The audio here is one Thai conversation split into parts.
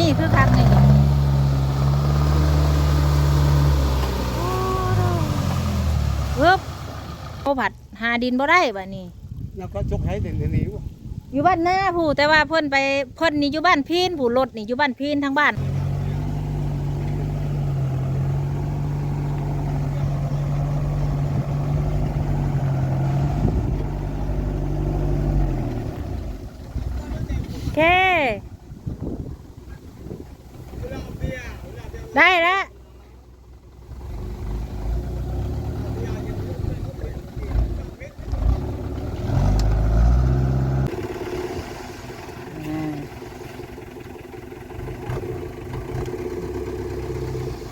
นี่คือคักนี่ปึ๊บโอผัดหาดินบ่ได้บัดนี้แล้วก็จกให้เด่นนี้วะอยู่บ้านหน้าผู้แต่ว่าเพิ่นไปเพิ่นนี่อยู่บ้านพีนผู้รถนี่อยู่บ้านพีนทั้งบ้านโอเค ได้แล้วอ่า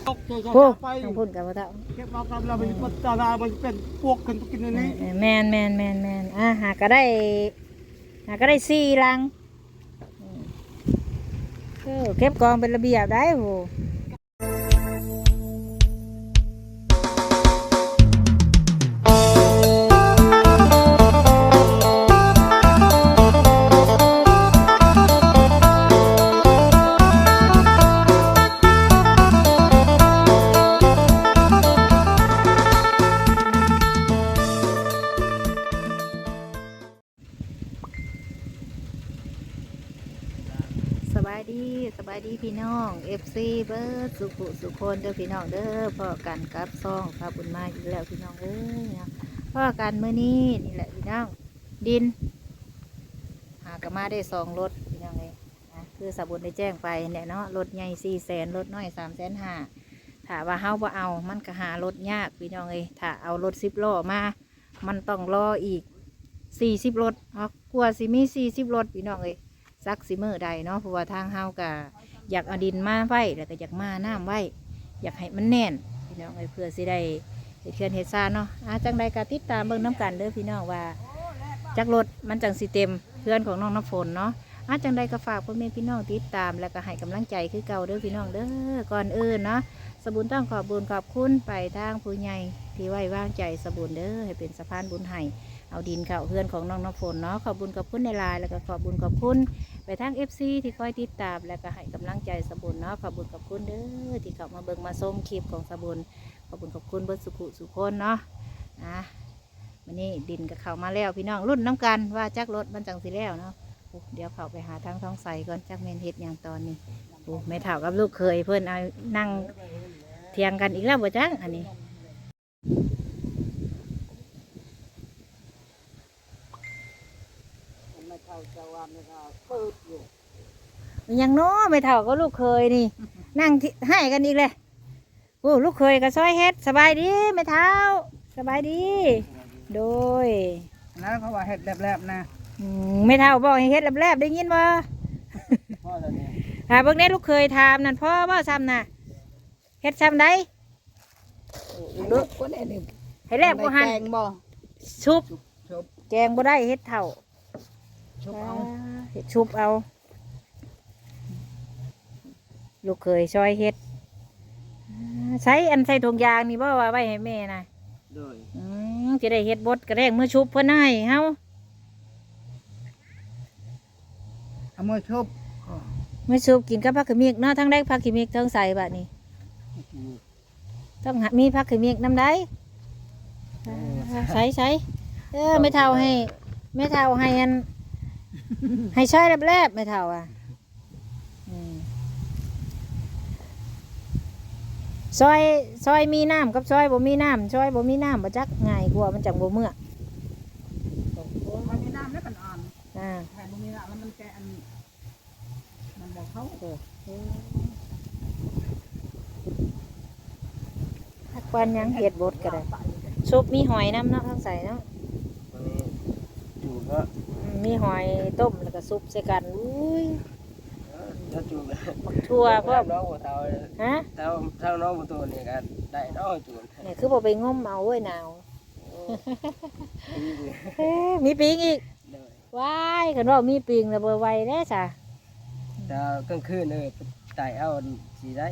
ตกใจจะโอ้ไปต้องพูดกับว่าเท่าเก็บเอากำลังมันมันตาลามันเป็นพวกกันกินอันนี้แมนแมนแมนแมนอะหาก็ได้หาก็ได้สี่ลังอืมเออเก็บกองเป็นระเบียบได้โห ซีเบิร์ดสุขุสุคนเด้อพี่น้องเด้อพ่อกันกับซองพาบุญมาอีกแล้วพี่น้องเอ้ยนะพ่อกันเมื่อนี้นี่แหละพี่น้องดิน หากมาได้สองรถพี่น้องเลยนะคือสาบุญได้แจ้งไปเนี่ยเนาะรถใหญ่สี่แสนรถน้อยสามแสนห้าถ้าว่าเฮาบ่เอามันก็หารถยากพี่น้องเลยถ้าเอารถสิบล้อมา มันต้องรออีกสี่สิบรถเพราะกลัวสิมีสี่สิบรถพี่น้องเลยซักสิมือใดเนาะเพราะว่าทางเฮากะ อยากเอาดินมาไว้แล้วก็อยากมาน้ำไว้อยากให้มันแน่นพี่น้องเลยเพื่อสิได้เฮ็ดเคือนเฮ็ดซานเนาะอาจังใดก็ติดตามเบิ่งน้ำกันเด้อพี่น้องว่าจักรถมันจังสิเต็มเพื่อนของน้องน้ำฝนเนาะอาจังใดก็ฝากพ่อแม่พี่น้องติดตาม แล้วก็ให้กำลังใจคือเก่าเด้อพี่น้องเด้อก่อนอื่นเนาะสบุญต้องขอบบุญขอบคุณไปทางผู้ใหญ่ที่ไว้วางใจสบุญเด้อให้เป็นสะพานบุญให้ เอาดินเก่าเพื่อนของน้องน้ำฝนเนาะขอบบุญขอบคุณในไลน์แล้วก็ขอบบุญขอบคุณไปทาง FC ที่คอยติดตามแล้วก็ให้กำลังใจสบุญเนาะขอบบุญขอบคุณเด้อที่เข้ามาเบิ่งมาชมคลิปของสบุญขอบบุญขอบคุณเบิร์สุขุสุคนเนาะนะวันนี้ดินก็เข้ามาแล้วพี่น้องรุ่นน้ำกันว่าจักรถมันจังสิแล้วเนาะเดี๋ยวเข้าไปหาทางท้องใสก่อนจักเมนเฮ็ดอย่างตอนนี้โอ้ไม่เท่ากับลูกเคยเพื่อนเอานั่งเถียงกันอีกแล้วบ่จังอันนี้ ไม่เข้าจะวานเลยครับเปิดอยู่ มัน ยังน้อไม่เท่าก็ลูกเคยนี่ นั่งที่ให้กันอีกเลยโอ้ลูกเคยก็ซอยเฮ็ดสบายดีไม่เท่าสบายดี โดยนะเขาว่าเห็ดแลบๆนะอืมไม่เท่าบอกให้เฮ็ดแลบๆได้ยินบ่พ่อจะเนี่ยหาเบิ่งได้ลูกเคยถามนั่นพ่อบ่ซ้ำน่ะเฮ็ดซ้ำได้ลูกคนนี้ให้แลบบ่หันแกงบ่ชุบชุบแกงบ่ได้เฮ็ดเท่าชุบเอาเฮ็ดชุบเอา ลูกเคยซอยเฮ็ดอ่าใช้อันใส่ถุงยางนี่บ่ว่าไว้ให้แม่น่ะโดยอืมจะได้เฮ็ดบดกระแดงมือชุบเพิ่นให้เฮาเอามือชุบมือชุบกินกับผักขมิกเนาะทั้งได้ผักขมิกทั้งใส่บัดนี้ต้องหามีผักขมิกนำได้อ่าใส่ใส่เออไม่เท่าให้ ไม่เท่าให้อันให้ใช้แลบๆไม่เท่าอะอืม ซอยซอยมีน้ำกับซอยบ่มีน้ำซอยบ่มีน้ำบ่จักง่ายกว่ามันจังบ่เมื่อมันมีน้ำแล้วมันอ่อนอ่าแต่มันมีน้ำแล้วมันแกะอันมันบอกเขาทักวันยังเห็ดบดก็ได้ซุปมีหอยน้ำเนาะทั้งใส่เนาะวันนี้จูบก็อืมมีหอยต้มแล้วก็ซุปใส่กันอุ้ย ถ้าจูบหมักทั่วพวกน้องหัวเตาฮะเตาเท่าน้องหัวตัวนี่กันได้น้องจูบเนี่ยคือบ่ไปงมเอาเว้ยหนาวเอ๊ะมีปิงอีกว้ายคันว่ามีปิงแล้วบ่ไหวแน่จ้ะดาวกลางคืนเออตายเอาสีได้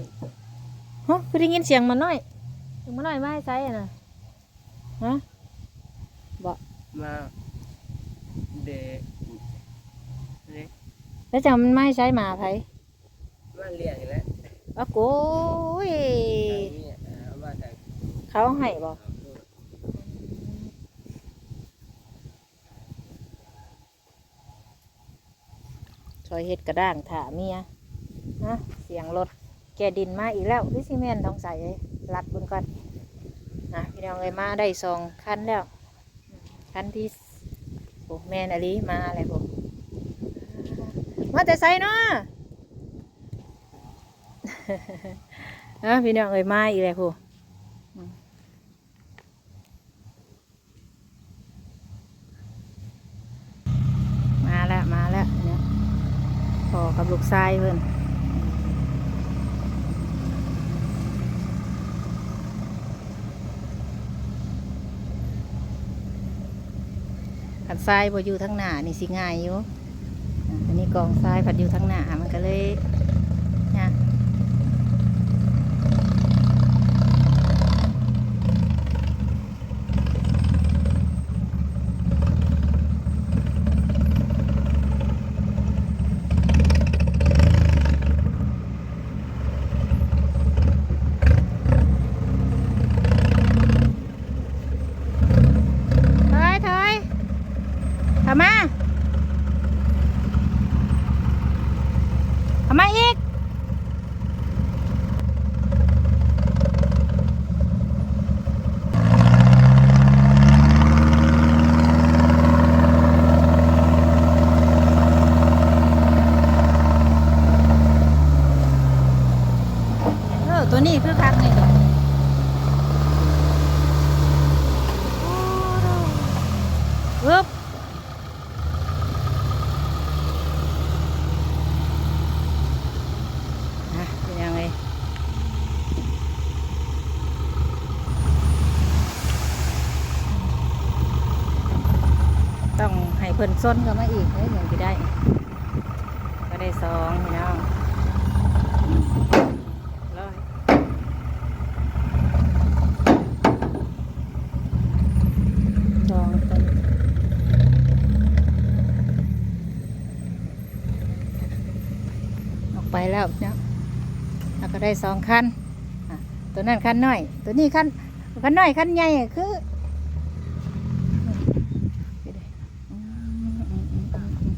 ฮะคือได้ยินเสียงมันน้อยเสียงมันน้อยมาให้ใส่อะน่ะฮะมาเดะนี่แล้วจังมันมาให้ใช้หมาไผ มามาเลี้ยงและอะโก้ยอันนี้เอามาจากเขาให้บ่ซอยเฮ็ดกระด้างถาเมียนะเสียงรถแกดินมาอีกแล้วดิซิเมนต้องใส่รัดบนก่อนนะพี่น้องเลยมาได้สองคันแล้วคันที่โอ้แม่นอลีมาอะไรผมมาแต่ใส่เนาะ นะพี่น้องเอ้ยมาอีกแล้วพูมาแล้วมาแล้วเนี่ยพอกับลูกชายเพิ่อนขันทรายบ่อยู่ทั้งหน้านี่สิง่ายอยู่อันนี้กองทรายผัดอยู่ทั้งหน้ามันก็เลยเนี่ย ถอยถอยทำมาทำมาอีก เออ ตัวนี้คือคักนี่ตัวอึ๊บอะเป็นยังไงต้องให้เพิ่น ส้นกันมาอีกเฮ้ยอย่างที่ได้ ก็ได้สองพี่น้องร้อยสองต้นออกไปแล้วเนาะแล้วก็ได้สองคันตัวนั้นคันน้อย ตัวนี้คันคันน้อยคันใหญ่คือมอืมอืมอืมอืม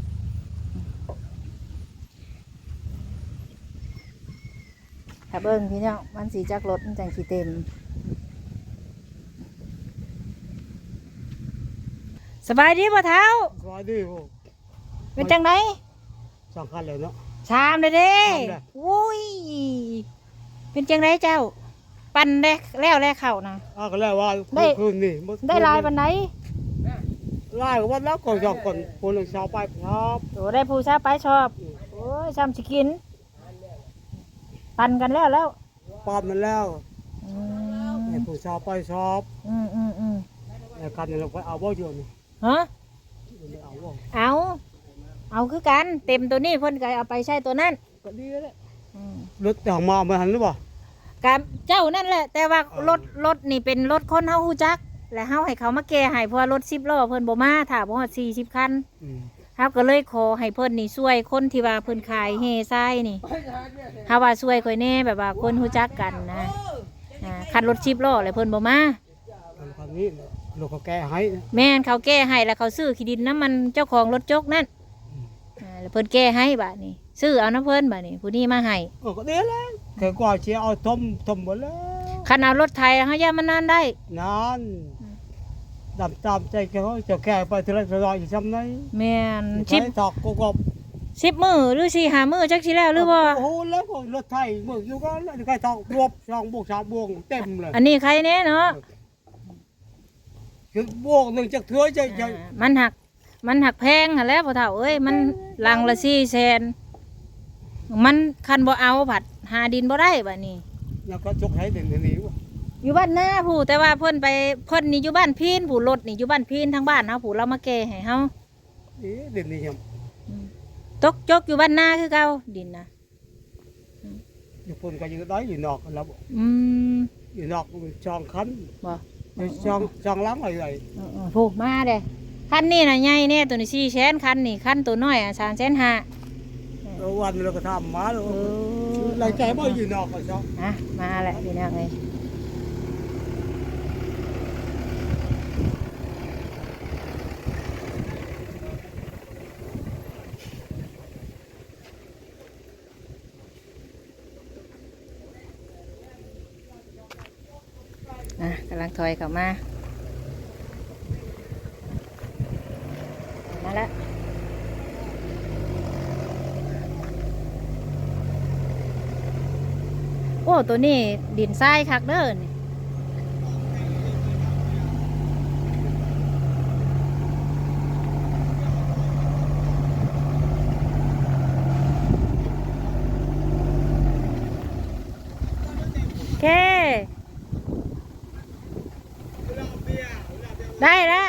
ถ้า เบิ้งพี่น้องมันสีจักรถมันจังสีเต็มสบายดีป่ะเท้าสวัสดีโอ้เป็นจังไดสองคันเลยเนาะชามเลยเด้ชามเลยอุ้ยเป็นจังไดเจ้า ปั่นได้แล้วแล้วเข่านะอ้าวก็แล้วว่าได้คืนนี่เมื่อได้ลายปันไหนลายก็วันแล้วก่อนสองคนคนหนึ่งชาวไปครับโอ้ได้ผู้ชาไปชอบโอ้ยชามสิกิน ปั่นกันแล้วแล้วปาดมันแล้วอืไอ้มผู้ชาวไปชอบอืมอืมอืมไอ้คันนี้เราไปเอาบ่อยู่นี่ฮะเอาบ่เอา เอาคือกันเต็มตัวนี้เพิ่นก็เอาไปใช้ตัวนั้นก็ดีแล้วอืมรถแต่งมาไม่หันหรือเปล่า กับเจ้านั่นแหละ แต่ว่าเออ รถรถนี่เป็นรถคนเฮาฮู้จัก และเฮาให้เขามาแก้ให้เพราะว่ารถ10ล้อเพิ่นบ่มาถ้าบ่ฮอด40คันอืม เฮาก็เลยขอให้เพิ่นนี่ช่วยคนที่ว่าเพิ่นขายเฮทรายนี่เฮาว่าช่วยค่อยแน่แบบว่าคนฮู้จักกันนะอ่าคันรถ10ล้อแล้วเพิ่นบ่มาคันนี้ลูกก็แก้ให้แม่นเขาแก้ให้แล้วเขาซื้อขี้ดินน้ำมันเจ้าของรถจกนั่นอ่าแล้วเพิ่นแก้ให้บัดนี้ซื้อเอาน้ำเพิ่นบัดนี้ผู้นี้มาให้เออก็ดีแล้วแค่กว่าเชียร์เอาทมทมหมดแล้วคันเอารถไทยเฮาย่ามันนานได้นาน ดำตามใจเขาจะแก้ไปทีละร้อยอยู่ซ้ำไหนแม่นชิชิปบตอกกกบสิบมือหรือสี่หามือจักสิแล้วหรือว่าโอ้โหแล้วก็รถไทยเมื่ออยู่ก็แล้วใครทองรวบสองบวกสามบวกเต็มเลยอันนี้ใครแน่เนาะคือบวกหนึ่งจากเถือจะจะอ่ามันหักมันหักแพงหั่นแหล้วพ่อเฒ่าเอ้ยมันลังละสี่แสนมันคันบ่เอาผัดหาดินบ่ได้บัดนี้ยังก็จกให้เด่นนี้วะ อยู่บ้านหน้าผู้แต่ว่าเพิ่นไปเพิ่นนี่อยู่บ้านพีนผู้รถนี่อยู่บ้านพีนทางบ้านเฮาผู้เรามาแก้ให้เฮาเอ๊ะเด่นนี้ยังตกจกอยู่บ้านหน้าคือเก่าดินนะอยู่คนก็อยู่ได้อยู่นอกแล้วอืมอยู่นอกจองคันบ่จองจองล้างอะไรเออเออผู้มาเด้คันนี้น่ะใหญ่แน่ตัวนี้สี่แสนคันนี่คันตัวน้อยอะสามแสนห้าวันเราก็ทำมาแล้วเออหลังใจบ่อยู่นอกก็ชอบอะมาแหละพี่น้องเอ้ยอะกำลัง ถอยเข้ามามาแล้วโอ้ตัวนี้ดินทรายคักเด้อนี่โอเค ได้แล้ว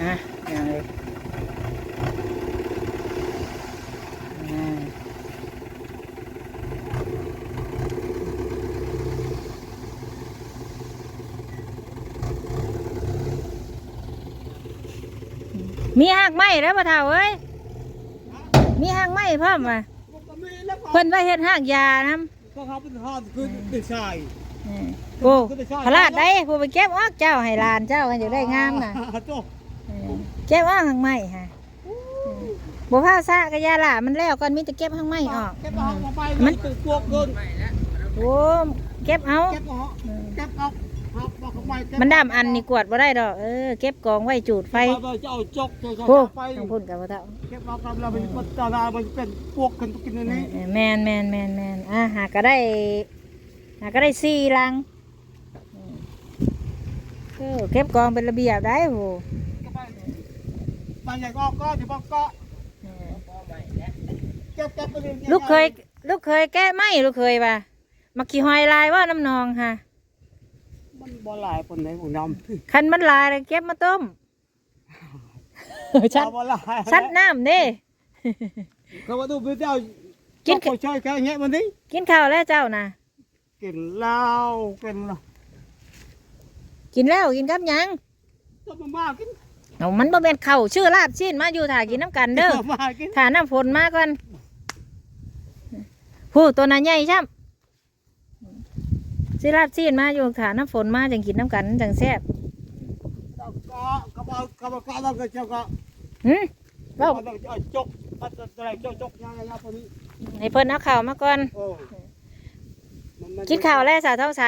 นะอย่างเลยอ่า มีหากไม้แล้วปะเท่าเอ้ยมีหากไม้พร้อมอะเพิ่นไว้เฮ็ดหากยานํก็เขาเป็นทอดคือเป็นชายโอ้พลาดได้ผู้ไปเก็บออกเจ้าให้หลานเจ้าให้อยู่ได้งามน่ะโจ้เออเก็บออกหางไม้ฮะบ่พาซะกะยาล่ะมันแล้วก่อนมีแต่เก็บหางไม้ออกเก็บเอาไปมันเป็นพวกเกินโอ้เก็บเอาเก็บเอาเก็บเอาครับบอกเขาไม่เก็บมันดำอันนี่กวาดบ่ได้ดอกเออเก็บกองไว้จูดไฟไปจะเอาจกจะโอ้ไปต้องพูดกับว่าเท่าเก็บเอาครับแล้วมันมันตาลามันเป็นพวกกันกินในนี้เออแมนแมนแมนแมนอะหาก็ได้หาก็ได้สี่ลังเออเก็บกองเป็นระเบียบได้โหบางอย่างก็ก็ที่บอกก็เออเก็บเก็บไปเลยลูกเคยลูกเคยแก้ไหมลูกเคยป่ะมาขี่หอยลายว่าน้ำนองค่ะ มันบ่หลายคนไหนผมนำคันมันลายเลยเก็บมาต้มชัดบ่หลายชัดน้ำเด้เขาว่าดูพี่เจ้ากินก็ช่วยแค่เงี้ยมันดิกินข้าวแล้วเจ้านะกินเหล้ากินกินแล้วกินกับหยังต้มมากินเอามันบ่เป็นข้าวชื่อลาบชิ้นมาอยู่ถ่ากินน้ำกันเด้อมากินถ่าน้ำฝนมาก่อนผู้ตัวนั้นใหญ่ช่ำ ชื่อลาบชิ้นมาอยู่ถ่าน้ำฝนมาจังกินน้ำกันจังแซ่บก็ก็บอกก็บอกก็บอกก็เจ้าก็หืมก็เว้าบอกจกอะไรจกจกยังไงครับคนนี้ให้เพิ่นเอาข้าวมาก่อนโอ้กินข้าวแล้วสาวเท่าใส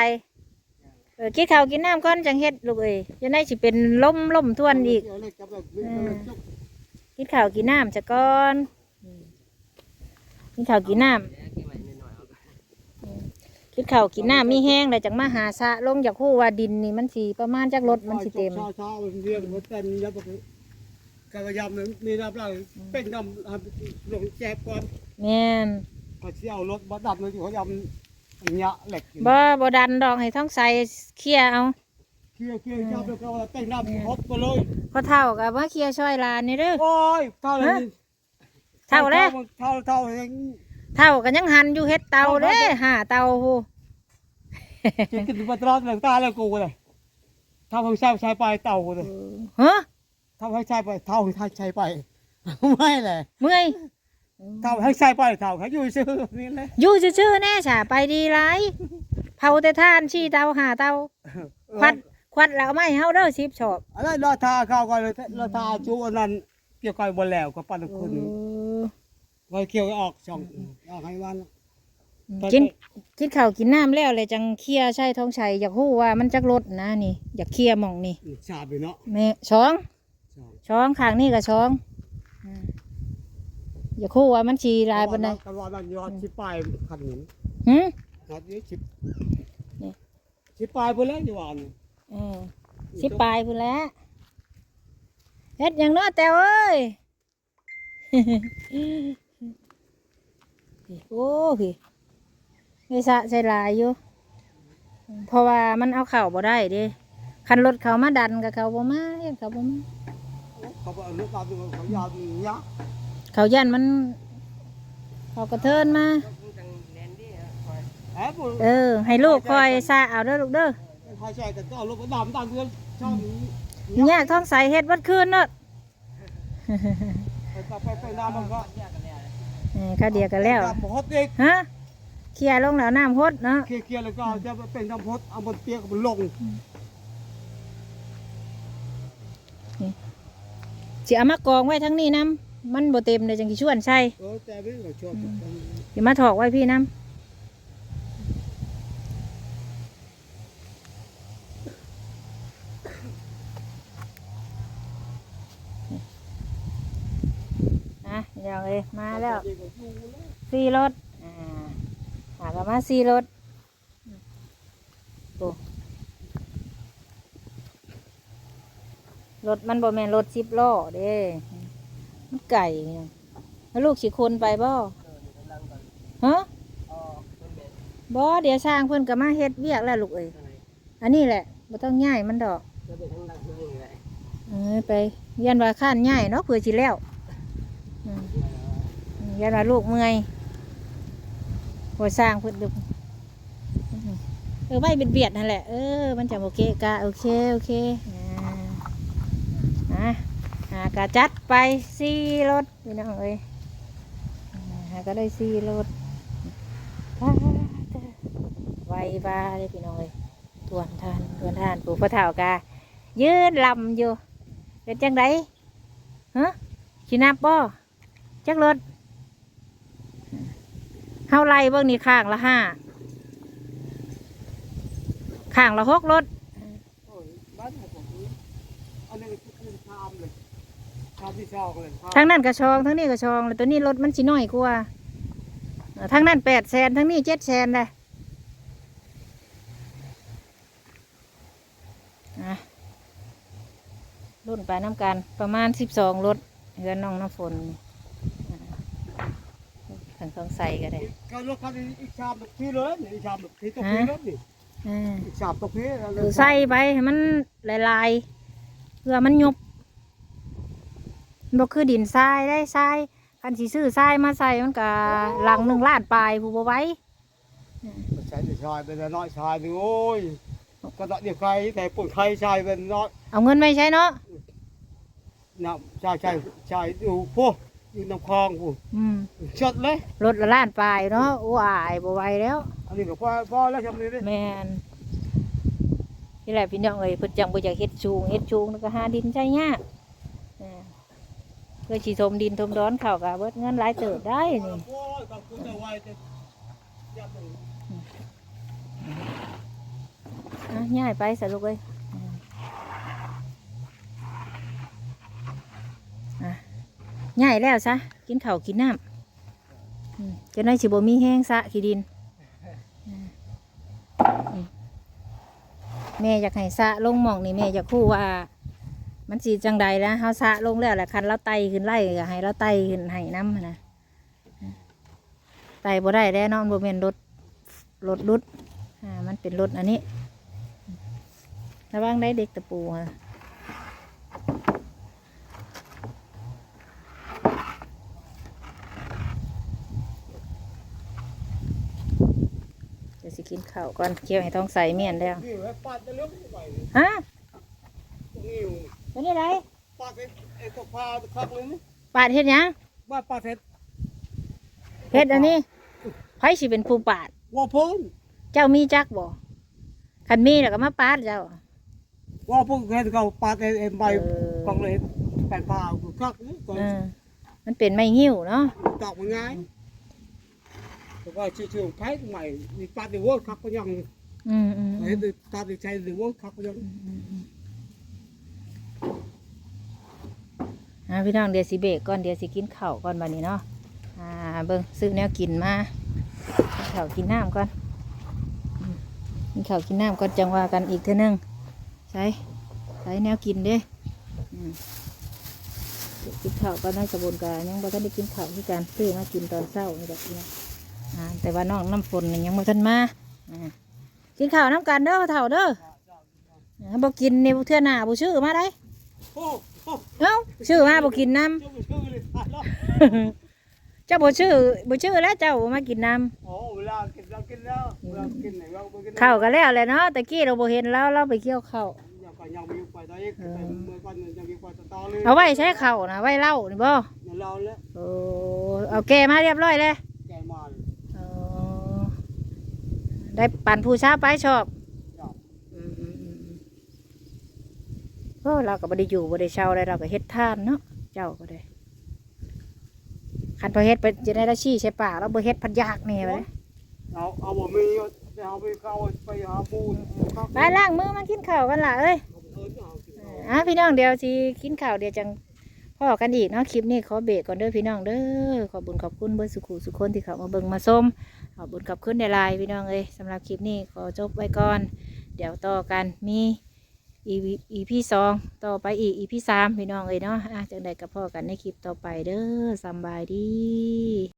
เออกินข้าวกินน้ำก่อนจังเฮ็ดลูกเอ้ยจะได้สิเป็นล้มล้มทวนอีกกินข้าวกินน้ำจะก่อนกินข้าวกินน้ำ กินข้าวกินน้ำมีแห้งเลยจากมาหาสะลงจากคู่ว่าดินนี่มันสีประมาณจากรถมันสิเต็มชาชาเรียนหัวเต้นยับไปกระยำนึงมีรับร่างเป็นนำลงแจบก่อนแม่นก็เชี่ยวรถบัดดับเลยเขายำเนี้ยเหล็กบ่บ่ดันดอกให้ท้องใสเคลียร์เอาเคี่ยวเคี่ยวยับแล้วก็เต้นน้ำฮดไปเลยพอเท่ากับว่าเคลียร์ช่วยหลานนี่เด้อ โอ้ยเท่าเลยเท่าแล้ว เท่าเท่าเองเท่า กันยังหันอยู่เฮ็ดเตาเด้หาเตาโหจะกินมาตลอดเลยตาเลยกูเลยเท่าให้ใช้ใช้ไปเต่าเลยฮะเท่าให้ใช้ไปเท่าให้ใช้ไปไม่เลยเมื่อยเท่าให้ใช้ไปเท่าให้อยู่ซื้อนี่เลยอยู่ซื่อๆแน่ฉาไปดีหลายเผาแต่ท่านชี้เตาหาเตาควัดควัดแล้วเอาไม่เฮาเด้อสิบชอบอะไรรอทาเข้าก่อนเลยรอทาจูอันนั้นเกี่ยวกับบนแล้วก็ปั้นคน ไว้เคี่ยวออกช่องออกให้วัน กินกินข้าวกินน้ำแล้วเลยจังเคลียร์ใช่ท้องชัยอยากฮู้ว่ามันจักรถนะนี่ อยากเคลียร์หม่องนี่ชาบไปเนาะแม่ช้องช่องช้องข้างนี่ก็ช้องอ่าอยากฮู้ว่ามันชีลายปานใดกันว่านั่นยอดชิปลายขันหินหึยอดนี้ชิปนี่ชิปลายไปแล้วอยู่วันเออสิปลายพุ่นแหล้วเฮ็ดหยังเนาะแต้วเอ้ย พี่โอ้พี่ไม่สะใส่หลายอยู่เพราะว่ามันเอาเข่าบ่ได้เดิคันรถเขามาดันกับเขาบ่มาเฮ็ดเขาบ่มาเขาบอกลูกเราดูเขายาวยักษ์เขายันมัน เขากระเทินมาแอบเออ ให้ลูกคอยซาเอาเด้อลูกเด้อใครใช่กันก็เอาลูกไปดำดำเพื่อนช่องนี้แยกท้องใสเฮ็ดวัดคืนเนาะไปไปไปน้ำมันก็เออ ข้าวเดียวกันแล้วดำพดเด็กฮะเคลียร์ลงแล้วน้ำพดเนาะเคลียร์แล้วก็จะเป็นดำพดเอาบนเตียงกับลงสิเอามากองไว้ทั้งนี้น้ำมันบ่เต็มเลยจังสิชวนใช่เออแต่ไม่เราชอบสิมาถอกไว้พี่น้ำ นะเดี๋ยวเลยมาแล้วสี่รถอ่าหากนมาสี่รถโอ้รถมันบ่แม่นรถสิบล้อเด้มันไก่เนี่ยแล้วลูกสิคนไปบ่ฮะบ่เดี๋ยวสร้างเพิ่นก็มาเฮ็ดเวียกแล้วลูกเอ้ยอันนี้แหละบ่ต้องย้ายมันดอกจะเป็นทั้งดังทั้งอะไรเออไปยันว่าข้านย้ายเนาะเผื่อสิแล้วอืม ยันว่าลูกเมื่อยหัวสร้างพิ่นดูเออไว้เป็นเบียดนั่นแหละ เออ มันจะโอเคกะโอเค โอเคอ่าอะหากะจัดไปสี่รถพี่น้องเอ้ยอ่าหาก็ได้สี่รถวาเด้อไวบ้าเลยพี่น้องเอ้ยทวนทานทวนทานปู่พระเถ่ากายืนลำอยู่เป็นจังไดฮะชินับบ่จักรถ เฮาไล่เบิ่งนี่ข้างละห้าข้างละหกรถโอ้ยบ้านผมอันนี้คือชามเลยชามที่ชอบเลยทั้งนั้นกระชองทั้งนี้กระชองแล้วตัวนี้รถมันสิน้อยกว่าเออทั้งนั้นแปดแสนทั้งนี้เจ็ดแสนเลยอะรุ่นไปน้ำกันประมาณสิบสองรถเฮือนน้องน้ำฝนอ่า ทางต้องใส่ก็ได้ก็รถคันนี้อีกชามตกพี่เลยอีกชามตกพี่ตกพี่รถนี่อ่าอีกชามตกพี่แล้วหรือใส่ไปให้มันลายๆเพื่อมันยุบบ่คือดินทรายได้ทรายคันสีซื้อทรายมาใส่มันก็หลังหนึ่งล้านปลายผู้บ่ไหว้ใช้แต่ชายเป็นน้อยชายนึงโอ้ยก็ต้องเดี๋ยวใครแต่ปุ่นใครชายเป็นน้อยเอาเงินไม่ใช้เนาะน้ำชายชายชายอยู่พวก อยู่น้ำคลองผู้อืมชดเลยรถละล้านปลายเนาะโอ้อายบ่ไหวแล้ว อันนี้ก็พอพอแล้วทำนี้เลยแม่นนี่แหละพี่น้องเอ้ยเพิ่นจังบ่อยากเฮ็ดชูงเฮ็ดชูงแล้วก็หาดินใช้ยากอ่าเพื่อสิถมดินถมดอนเข้าก็เบิดเงินหลายเติบได้นี่ โอ้ยขอบคุณจะไว้จะยับเลยอะง่ายไปสรุปเลยอะ ง่ายแล้วซะ กินข้าวกินน้ำจะได้สิบมีแห้งสะขี้ดิน แม่อยากให้สะลงหมองนี่แม่อยากคู่ว่า มันสีจังใดแล้วเฮาสะลงแล้วแหละคันเราไตขึ้นไล่ก็ให้เราไตขึ้นให้น้ำนะไตบ่ได้แล้วนาะมันบ่แม่นรถรถรุดอ่ามันเป็นรถอันนี้ระวังได้เด็กตะปูฮะเดี๋ยว สิกินข้าวก่อนเคี่ยวให้ท้องใส่เมียนแล้วนี่ไว้ปาดจะเลือกไปฮะนี่เป็นยังไงปาดไอ้ตัวพาคักเลยนี่ปาดเฮ็ดหยังบ้านปาดเสร็จเฮ็ดอันนี้ไผสิเป็นผู้ปาดว่าพุ่งเจ้ามีจักบ่คันมีแล้วก็มาปาดเจ้าว่าพุ่งเห็นเขาปาดเอ็มใบเออฟังเลยแปดพาคักนี่ก่อนเออมันเป็นไม้หิ้วเนาะตอกมันง่าย แต่ว่าชื่อๆไผ่ใหม่มีปาดในวัวคักก็ยังอืมอืมอืเห็นมตาติใจหรือวัวคักก็ยังอ่าพี่น้องเดี๋ยวสิเบรกก่อนเดี๋ยวสิกินข้าวก่อนบัดนี้เนาะอ่าเบิ่งซื้อแนวกินมากินข้าวกินน้ำก่อนอืมกินข้าวกินน้ำก่อนจังว่ากันอีกเท่านึงใช้ใช้แนวกินเด้อืมกินข้าวก็น่าสมบูรณ์กันยังบ่ทันได้กินข้าวคือการซื้อมากินตอนเช้านี่แบบนี้อ่า แต่ว่าน้องน้ำฝนนี่ยังบ่ทันมาอ่ากินข้าวน้ำกันเด้อเฒ่าเด้ออ่าบ่กินนี่เทื่อหน้าบ่ชื่อมาได้โอ้โอ้เอ้าชื่อมาบ่กินน้เจ้าบ่ชื่อเลยตายแล้วำเจ้าบ่ชื่อบ่ชื่อแล้วเจ้าบ่มากินน้โอ้เวลากินเรากินแล้วเวลากินไหนเราบ่กินำข้าวก็แล้วแหละเนาะตะกี้เราบ่เห็นแล้วเราไปเกี่ยวข้าวยังก็ยังมีไปได้อีกไปเมื่อก่อนยังมีไปต่อเลยเอาไว้ใช้ข้าวนะไว้เหล้านี่บ่อย่าเราแล้วโอ้เอาแกมาเรียบร้อยเลย แกมาเลย เออ ได้ปั่นผู้ช้าไปชอบจ้ะอืมอืมอืมโอ้เราก็บ่ได้อยู่บ่ได้เช่าได้เราก็เฮ็ดทานเนาะเจ้าก็ได้คันพอเฮ็ดไปจะได้ละชี้ใช่ป่าเราบ่เฮ็ดพัดยากแนี่ไปเลยเอาเอาบ่มีไปเอาไปเข้าไปหาปูนไปล้างมือมากินข้าวกันล่ะเอ้ย เออเอาสิอะพี่น้องเดี๋ยวสิกินข้าวเดี๋ยวจังพ่อกันอีกเนาะคลิปนี้ขอเบรกก่อนเด้อพี่น้องเด้อขอบคุญขอบคุณเบิร์สุขุสุขคนที่เขามาเบิ่งมาส้ม ขอบุญขอบคุณในไลน์พี่น้องเลยสำหรับคลิปนี้ขอจบไว้ก่อน เดี๋ยวต่อกันมีอีพีสองต่อไปอีกอีพีสามพี่น้องเลยเนาะจังใดกับพ่อกันในคลิปต่อไปเด้อสบายดี